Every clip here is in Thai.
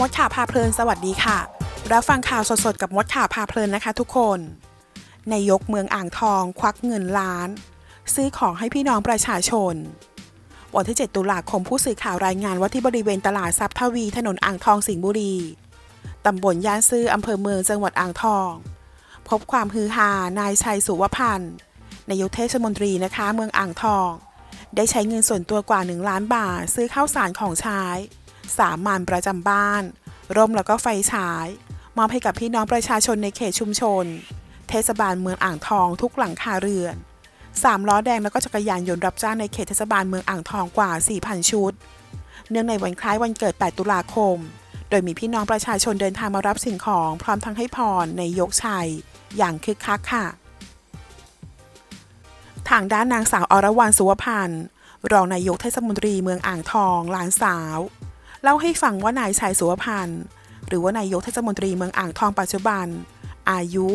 มดข่าวพาเพลินสวัสดีค่ะ รับฟังข่าวสดๆ กับมดข่าวพาเพลินนะคะ ทุกคนนายกเมืองอ่างทองควักเงินล้าน ซื้อของให้พี่น้องประชาชน วันที่ 7 ตุลาคมผู้สื่อข่าวรายงานว่าที่บริเวณตลาดทรัพย์ทวี ถนนอ่างทองสิงห์บุรีตำบลย่านซื่ออำเภอเมืองจังหวัดอ่างทอง พบความฮือฮานายชัยสุวพันธ์นายกเทศมนตรีนะคะ เมืองอ่างทอง ได้ใช้เงินส่วนตัวกว่า 1 ล้านบาท ซื้อข้าวสารของใช้ สามัญประจำบ้าน ร่มแล้วก็ไฟฉาย มอบให้กับพี่น้องประชาชนในเขตชุมชน เทศบาลเมืองอ่างทองทุกหลังคาเรือนสามล้อแดงแล้วก็จักรยานยนต์รับจ้างในเขตเทศบาลเมืองอ่างทองกว่า 4,000 ชุด เนื่องในวันคล้ายวันเกิด 8 ตุลาคม โดยมีพี่น้องประชาชนเดินทางมารับสิ่งของพร้อมทั้งให้พรในยกชัย อย่างคึกคักค่ะ ทางด้านนางสาวอรวรรณสุวพันธ์รองนายกเทศมนตรีเมืองอ่างทองหลานสาว เล่าให้ฟังว่านายชัยสุวพันธ์หรือว่านายกเทศมนตรีเมืองอ่างทองปัจจุบัน อายุ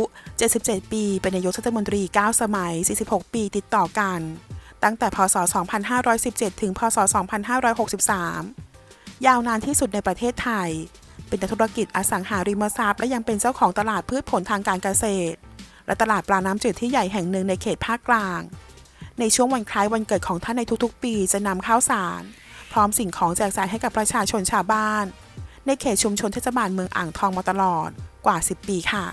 77 ปี เป็นนายกเทศมนตรี 9 สมัย 46 ปีติดต่อกัน ตั้งแต่พศ 2517 ถึง พศ 2563 ยาวนานที่สุดในประเทศไทย เป็นนักธุรกิจอสังหาริมทรัพย์ และยังเป็นเจ้าของตลาดพืชผลทางการเกษตร และตลาดปลาน้ำจืดที่ใหญ่แห่งหนึ่งในเขตภาคกลาง ในช่วงวันคล้ายวันเกิดของท่านในทุกๆ ปีจะนำข้าวสาร ร้อมสิ่งของแจกจ่ายให้กับประชาชนชาวบ้าน ในเขตชุมชนเทศบาลเมืองอ่างทองมาตลอดกว่า 10 ปีค่ะ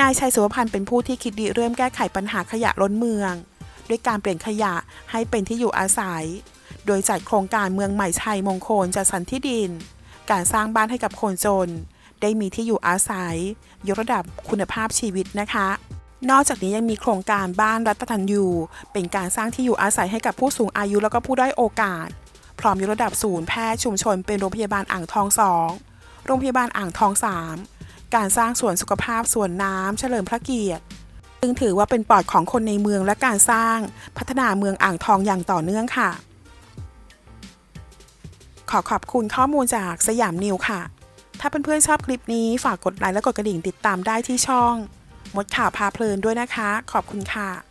นายชัยสุวพันธ์เป็นผู้ที่คิดริเริ่มแก้ไขปัญหาขยะล้นเมือง ด้วยการเปลี่ยนขยะให้เป็นที่อยู่อาศัย โดยจัดโครงการเมืองใหม่ชัยมงคลจัดสรรที่ดิน การสร้างบ้านให้กับคนจน ได้มีที่อยู่อาศัย ยกระดับคุณภาพชีวิตนะคะ นอกจากนี้ยังมีโครงการบ้านรัตตัญยู เป็นการสร้างที่อยู่อาศัยให้กับผู้สูงอายุแล้วก็ผู้ด้อยโอกาส พร้อมยกระดับศูนย์แพทย์ชุมชนเป็นโรงพยาบาลอ่างทอง2โรงพยาบาลอ่างทอง 3 การสร้างสวนสุขภาพสวนน้ำเฉลิมพระเกียรติซึ่งถือว่าเป็นปอดของคนในเมืองและการสร้างพัฒนาเมืองอ่างทองอย่างต่อเนื่องค่ะ ขอขอบคุณข้อมูลจากสยามนิวค่ะ ถ้าเพื่อนๆชอบคลิปนี้ฝากกดไลค์และกดกระดิ่งติดตามได้ที่ช่อง มดข่าวพาเพลินด้วยนะคะ ขอบคุณค่ะ